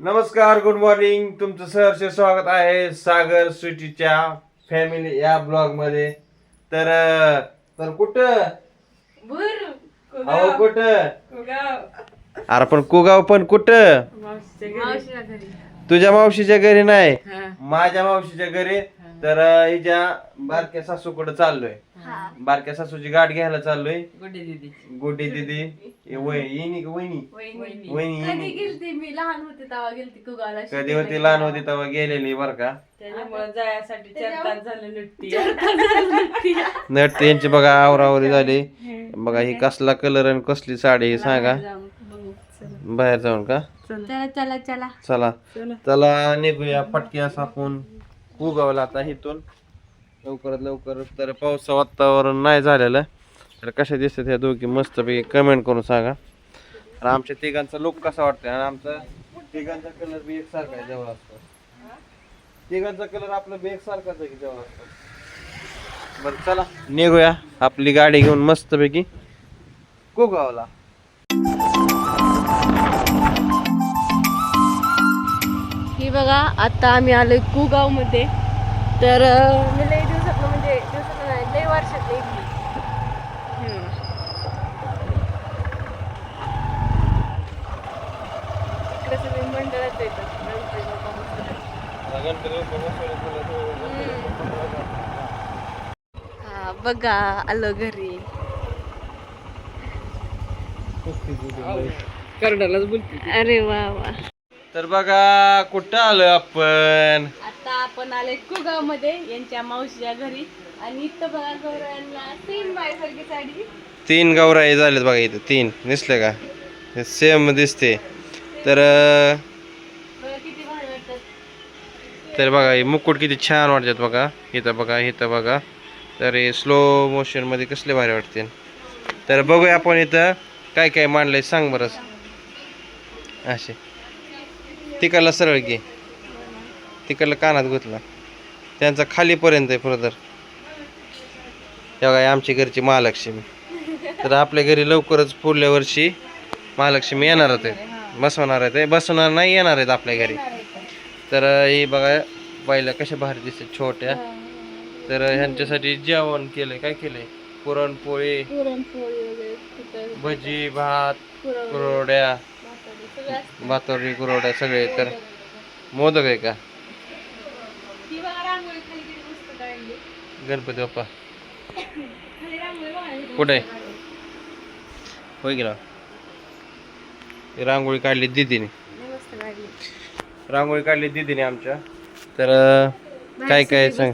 नमस्कार good morning तुमचं सहर्ष स्वागत आहे सागर स्वीटीच्या फॅमिली या ब्लॉगमध्ये तर तर कुठं? भूर अहो कुठं? कुगाव. अरे पण कुगाव पण कुठं? मावशीच्या घरी. तुझ्या मावशीच्या घरी नाही? हा. माझ्या मावशीच्या घरी? तर हिच्या बारक्या सासूकडे चाललोय? बारक्या सासूची गाठ घ्यायला चाललोय. गुड्डी दिदी. गोडी दिदी. वय वहिनी? वहिनी. वहिनी. कधी गेलती मी? लहान होते तेव्हा गेलती कुगावला कधी होती लहान होती तेव्हा गेलेली बर का? त्याच्यामुळे जायसाठी चार तास झाले लुट्टी नट त्यांची बघा आवरावरी झाली. बघा ही कसला कलर आणि कसली साडी आहे सांगा. बाहेर जाऊन का? चला चला चला. चला. चला. चला निघूया पटक्यास आपण. उगवला आता इथून. लवकरात लवकर तर पावसा वातावरण नाही झालेलं. तर कशा दिसतात ह्या दोघी? मस्तपैकी कमेंट करून सांगा. तर आमच्या तिघांचा लुक कसा वाटतोय? आणि आमचा तिघांचा कलर बी एकसारखा आहे जवळ असतो. तिघांचा कलर आपला बी एकसारखाच आहे की जवळ असतो? बरं चला. निघूया. आपली गाडी घेऊन मस्तपैकी. कुगावला. बघा आता आम्ही आलोय कुगावमध्ये तर मी लई दिवसात म्हणजे दिवसात नाही लई वर्षात एकली इकडे सगळे मंडळात येतात. गणपती बाप्पा हा बघा आलो घरी. करडालाच बोलते. अरे वा वा. तर बघा कुठं आलोय आपण? आता आपण आले कुगावमध्ये यांच्या मावशीच्या घरी. आणि इथं बघा गौरांना सेम बायसारखी साडी. तीन गौराई झालेत बघा इथं तीन. दिसले का? सेम दिसते. तर अं, बघा किती भारी वाटतात. तर बघा हे मुकुट किती छान वाटतात बघा. इथं बघा इथं बघा. तर हे स्लो मोशनमध्ये कसले भारी वाटते. तर बघूया आपण इथं काय काय मांडलंय सांग बरं. असे. तिकडला सरळ घे. तिकडला कानात गुतला. त्यांचा खालीपर्यंत आहे ब्रदर हे बघा हे आमची घरची महालक्ष्मी. तर आपल्या घरी लवकरच पुढल्या वर्षी महालक्ष्मी येणार आहेत बसवणार आहेत बसवणार नाही येणार आहेत आपल्या घरी. तर हे बघा बाईला कशा भारी दिसते छोट्या. तर ह्यांच्यासाठी जेवण केलंय. काय केलंय? पुरणपोळी भजी भात पुरण- कुरवड्या भाकरी, सगळं असतं. भातोरी कुरवड्या सगळे तर मोदक आहे का? गणपती बाप्पा. कुठे. होय गेला रांगोळी काढली दिदीने. रांगोळी काढली दिदीने आमच्या. तर काय काय सांग?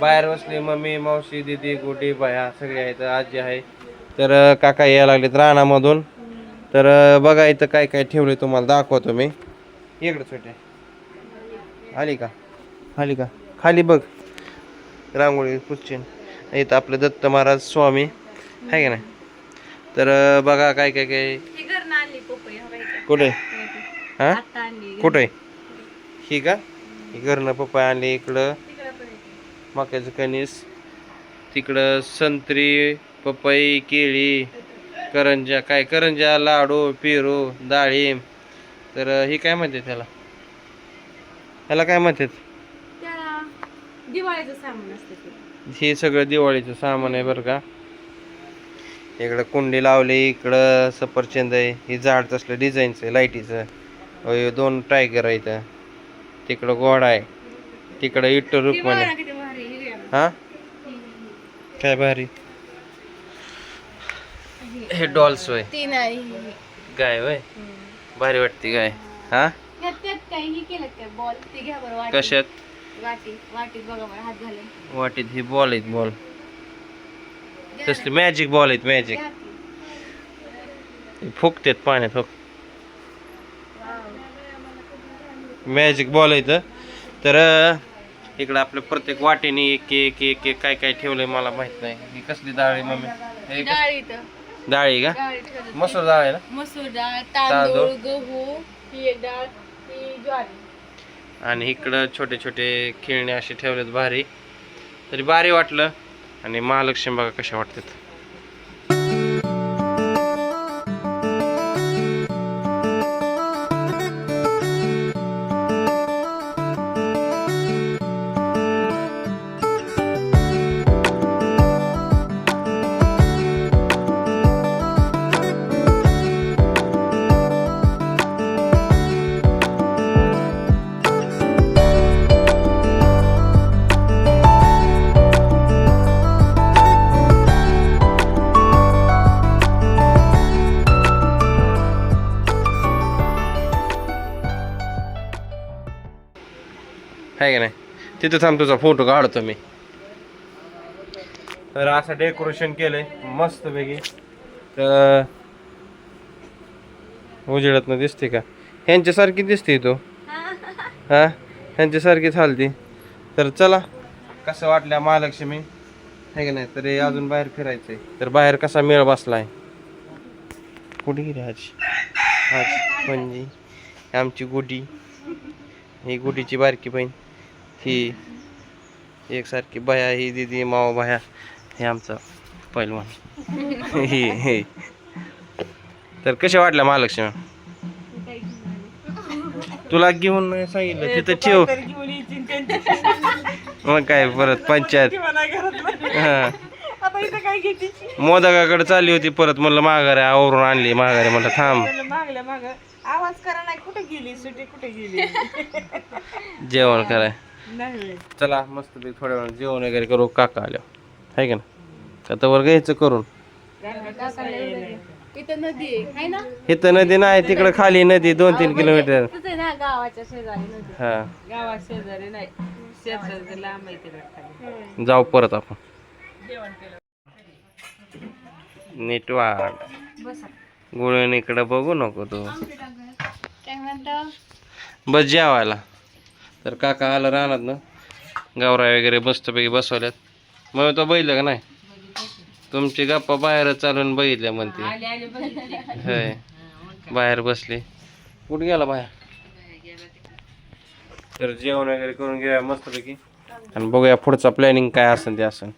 बाहेर बसले मम्मी मावशी दीदी गोटी बाया सगळे आहेत आजी आहे. तर काका यायला लागलेत रानामधून. तर बघा इथं काय काय ठेवले तुम्हाला दाखवतो मी. इकडे छोटे. आली का? आली का? खाली बघ. रांगोळी पुच्छीन इथं आपले दत्त महाराज स्वामी. आहे का नाही? तर बघा काय काय काय. कुठे? हा? कुठे? ही का? ही घरनं पप्पा आणली इकडं. मक्याचं कणीस. तिकडं संत्री पपई केळी. करंजा काय करंजा लाडू पेरू डाळिंब. तर ही काय म्हणते त्याला? ह्याला काय म्हणतात? त्याला दिवाळीचं सामान असतं ते. हे सगळं दिवाळीचं सामान आहे बरं का. इकडं कुंडी लावली इकडं सफरचंद आहे. हे झाड तसलं डिझाईनचं आहे लाईटीचं. दोन टायगर आहे इथं तिकडं घोडा आहे. तिकडं भारी ही घ्या. हा? काय भारी? हे डॉल्स वय ती नाही. गाय वय हम्म. भारी वाटते गाय. हा? त्यात काय ही केलं काय बॉल? ते घ्या बरं वाटी कशात? वाटी वाटीत बघा बरं हात घाले वाटीत ही बॉल आहेत बॉल. तसले मॅजिक बॉल आहेत मॅजिक घ्या. फुकतात पाण्यात फुक मॅजिक बॉल आहेत तर अं, इकडं आपलं प्रत्येक वाटीने एक एक एक एक काय काय ठेवलंय मला माहीत नाही. ही कसली डाळ आहे मम्मी? हे कस- डाळ इथं. डाळ आहे का? डाळ. मसूर डाळ आहे ना? मसूर डाळ तांदूळ. तांदूळ. गहू ही डाळ ही ज्वारी. आणि इकडं छोटे छोटे खेळणे असे ठेवलेत भारी. तरी भारी वाटलं. आणि महालक्ष्मी बघा कशा वाटतात. तिथं थांब तुझा फोटो काढतो मी. तर असं डेकोरेशन केलंय मस्त पैकी तर उजेडात दिसते का? ह्यांच्यासारखी दिसते तू. हा? ह्यांच्यासारखी चालती. तर चला कसं वाटल्या महालक्ष्मी? आहे का नाही? तर हे अजून बाहेर फिरायचंय. तर बाहेर कसा मेळ बसलाय? कुठे गेली आज? आज म्हणजे आमची गुडी ही गुडीची बारकी बहीण. ही एकसारखी बाया ही दिदी मावा बाया हे आमचं पहिलवान ही हे. तर कशा वाटल्या महालक्ष्मी? तुला घेऊन नाही सांगितलं तिथं ठेव. मग काय परत पंचायत. हा. मोदकाकडे चालली होती परत म्हणलं माघारे आवरून आणली माघारे म्हणलं थांब. आवाज करा नाही कुठे गेली? सुटी कुठे गेली? जेवण कराय. चला मस्त थोड्या वेळ जेवण वगैरे करू काका आल्या. आहे का ना आता वर घ्यायचं करून. इथं नदी आहे हाय ना? इथं नदी नाही तिकडे खाली नदी दोन तीन किलोमीटर. तिथं आहे ना गावाच्या शेजारी नदी. हा. जाऊ परत आपण. नीट वाढ गुळण इकडं बघू नको तू. काय म्हणतो? बस जेवायला. तर काका आलं राहणार ना. गावरा वगैरे मस्तपैकी बसवल्यात. मग तो बघितलं का नाही? तुमची गप्पा बाहेर चालून बघितल्या म्हणते. आले आले बघितले. होय. बाहेर बसले. कुठे गेला बाहेर तर जेवण वगैरे करून घेऊया मस्तपैकी. आणि बघूया पुढचा प्लॅनिंग काय असेल ते असेल.